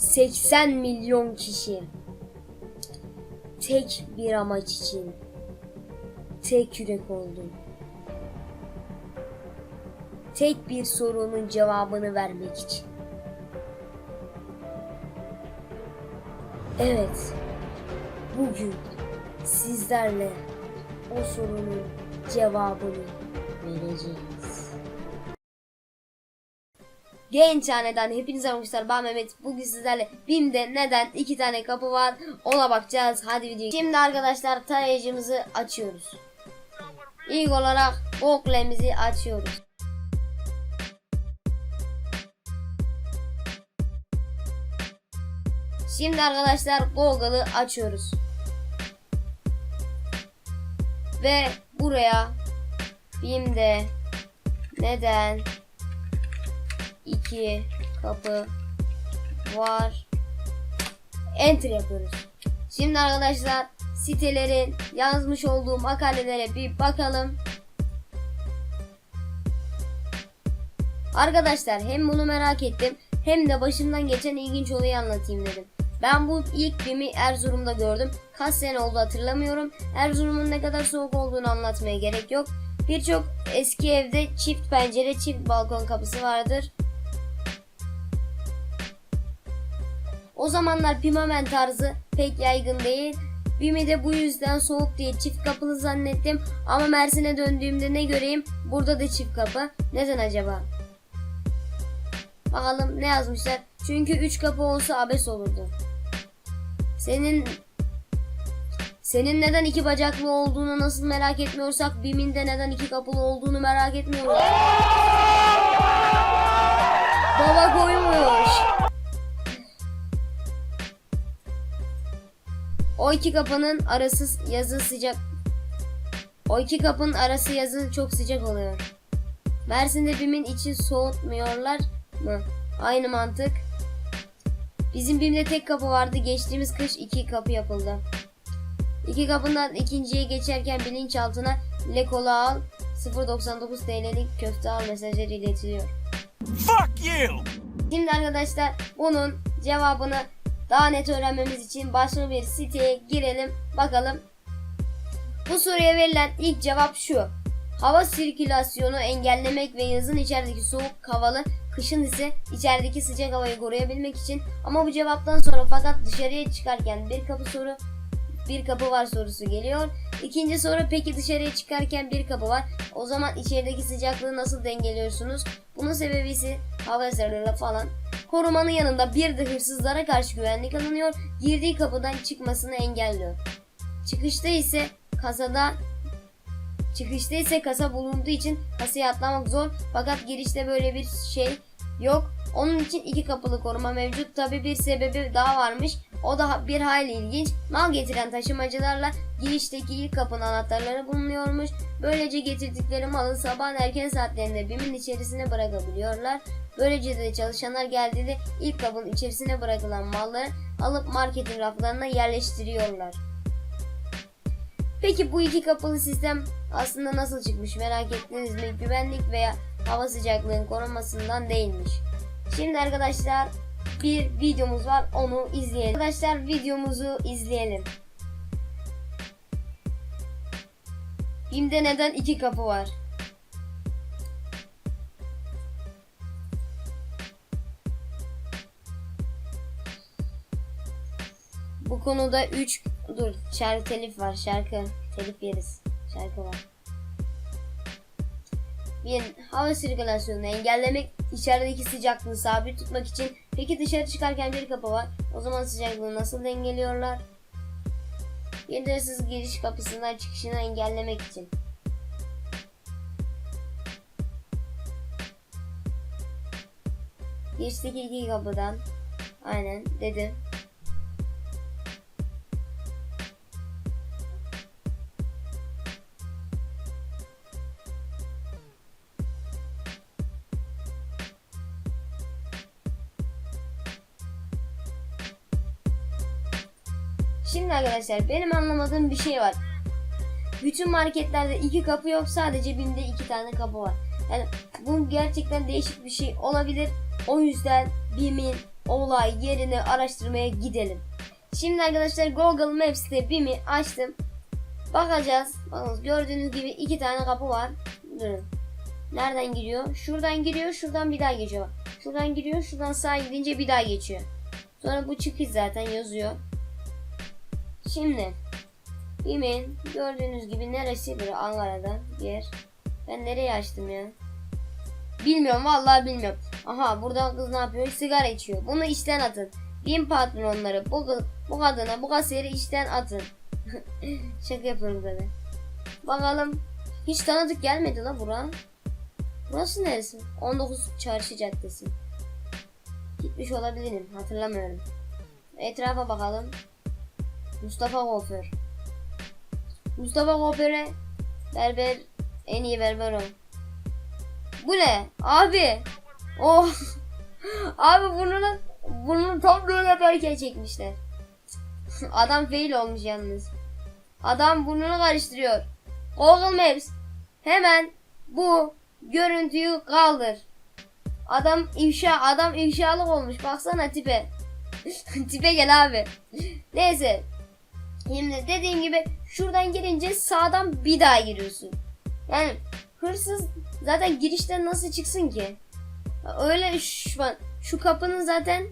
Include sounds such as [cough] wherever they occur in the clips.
80 milyon kişi tek bir amaç için tek yürek oldu. Tek bir sorunun cevabını vermek için. Evet. Bugün sizlerle o sorunun cevabını vereceğiz. Genç haneden hepinize hoşlar. Ben Mehmet. Bugün sizlerle BİM'de neden iki tane kapı var ona bakacağız. Hadi video. Şimdi arkadaşlar tarayıcımızı açıyoruz. İlk olarak Google'imizi açıyoruz. Şimdi arkadaşlar Google'ı açıyoruz. Ve buraya BİM'de neden iki kapı var. Enter yapıyoruz. Şimdi arkadaşlar sitelerin yazmış olduğum makalelere bir bakalım. Arkadaşlar hem bunu merak ettim hem de başımdan geçen ilginç olayı anlatayım dedim. Ben bu ilk BİM'i Erzurum'da gördüm. Kaç sene oldu hatırlamıyorum. Erzurum'un ne kadar soğuk olduğunu anlatmaya gerek yok. Birçok eski evde çift pencere, çift balkon kapısı vardır. O zamanlar pimamen tarzı pek yaygın değil. Bimi de bu yüzden soğuk diye çift kapılı zannettim. Ama Mersin'e döndüğümde ne göreyim? Burada da çift kapı. Neden acaba? Bakalım ne yazmışlar. Çünkü üç kapı olsa abes olurdu. Senin senin neden iki bacaklı olduğunu nasıl merak etmiyorsak Bim'in de neden iki kapılı olduğunu merak etmiyoruz. Baba koymuş. O iki kapının arası yazın sıcak. O iki kapının arası yazın çok sıcak oluyor. Mersin'de BİM'in içi soğutmuyorlar mı? Aynı mantık. Bizim BİM'de tek kapı vardı. Geçtiğimiz kış iki kapı yapıldı. İki kapından ikinciye geçerken bilinçaltına le kola al 0.99 TL'lik köfte al mesajları iletiliyor. Fuck you! Şimdi arkadaşlar bunun cevabını daha net öğrenmemiz için başka bir siteye girelim bakalım. Bu soruya verilen ilk cevap şu. Hava sirkülasyonu engellemek ve yazın içerideki soğuk havalı, kışın ise içerideki sıcak havayı koruyabilmek için. Ama bu cevaptan sonra fakat dışarıya çıkarken bir kapı soru bir kapı var sorusu geliyor. İkinci soru peki dışarıya çıkarken bir kapı var. O zaman içerideki sıcaklığı nasıl dengeliyorsunuz? Bunun sebebi ise hava zararı falan. Korumanın yanında bir de hırsızlara karşı güvenlik alınıyor. Girdiği kapıdan çıkmasını engelliyor. Çıkışta ise kasada Çıkışta ise kasa bulunduğu için kasaya atlamak zor fakat girişte böyle bir şey yok. Onun için iki kapılı koruma mevcut. Tabi bir sebebi daha varmış. O da bir hayli ilginç. Mal getiren taşımacılarla girişteki ilk kapının anahtarları bulunuyormuş. Böylece getirdikleri malı sabahın erken saatlerinde BİM'in içerisine bırakabiliyorlar. Böylece de çalışanlar geldiğinde ilk kabın içerisine bırakılan malları alıp marketin raflarına yerleştiriyorlar. Peki bu iki kapılı sistem aslında nasıl çıkmış merak ettiniz mi? Güvenlik veya hava sıcaklığının korunmasından değilmiş. Şimdi arkadaşlar bir videomuz var onu izleyelim. Arkadaşlar videomuzu izleyelim. BİM'de neden iki kapı var? Bu konuda 3 dur şarkı telif var şarkı telif yeriz şarkı var. Bir hava sirkülasyonunu engellemek içerideki sıcaklığı sabit tutmak için peki dışarı çıkarken bir kapı var o zaman sıcaklığı nasıl dengeliyorlar? Hırsız giriş kapısından çıkışını engellemek için. Girişteki iki kapıdan aynen dedim. Şimdi arkadaşlar benim anlamadığım bir şey var. Bütün marketlerde iki kapı yok sadece BİM'de iki tane kapı var. Yani bu gerçekten değişik bir şey olabilir. O yüzden BİM'in olay yerini araştırmaya gidelim. Şimdi arkadaşlar Google Maps'te BİM'i açtım. Bakacağız. Bakın gördüğünüz gibi iki tane kapı var. Durun. Nereden giriyor? Şuradan giriyor, şuradan bir daha geçiyor. Şuradan giriyor, şuradan sağa gidince bir daha geçiyor. Sonra bu çıkış zaten yazıyor. Şimdi BİM'in gördüğünüz gibi neresidir Ankara'da bir yer. Ben nereye açtım ya? Bilmiyorum vallahi bilmiyorum. Aha burada kız ne yapıyor? Sigara içiyor. Bunu işten atın. BİM patronları bu, kız- bu kadına bu kasiyeri işten atın. [laughs] Şaka yapıyorum tabi. Bakalım. Hiç tanıdık gelmedi la bura. Burası neresi? 19 Çarşı Caddesi. Gitmiş olabilirim. Hatırlamıyorum. Etrafa bakalım. Mustafa Kuaför. Mustafa Kuaför'e berber en iyi berber o. Bu ne? Abi. Oh. [laughs] Abi burnunu burnunu tam böyle böyle çekmişler. [laughs] Adam fail olmuş yalnız. Adam burnunu karıştırıyor. Google Maps hemen bu görüntüyü kaldır. Adam ifşa, adam ifşalık olmuş. Baksana tipe. [laughs] tipe gel abi. Neyse. Şimdi dediğim gibi şuradan girince sağdan bir daha giriyorsun. Yani hırsız zaten girişten nasıl çıksın ki? Öyle şu, şu kapının zaten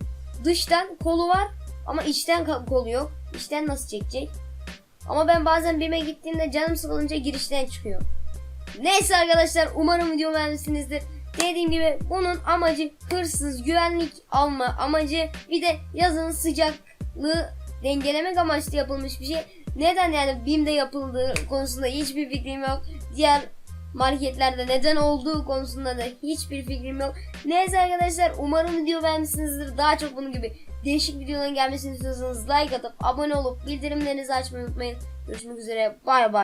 dıştan kolu var ama içten kolu yok. İçten nasıl çekecek? Ama ben bazen BİM'e gittiğimde canım sıkılınca girişten çıkıyor. Neyse arkadaşlar umarım video beğenmişsinizdir. Dediğim gibi bunun amacı hırsız güvenlik alma amacı bir de yazın sıcaklığı dengelemek amaçlı yapılmış bir şey. Neden yani BİM'de yapıldığı konusunda hiçbir fikrim yok. Diğer marketlerde neden olduğu konusunda da hiçbir fikrim yok. Neyse arkadaşlar umarım video beğenmişsinizdir. Daha çok bunun gibi değişik videoların gelmesini istiyorsanız like atıp abone olup bildirimlerinizi açmayı unutmayın. Görüşmek üzere bay bay.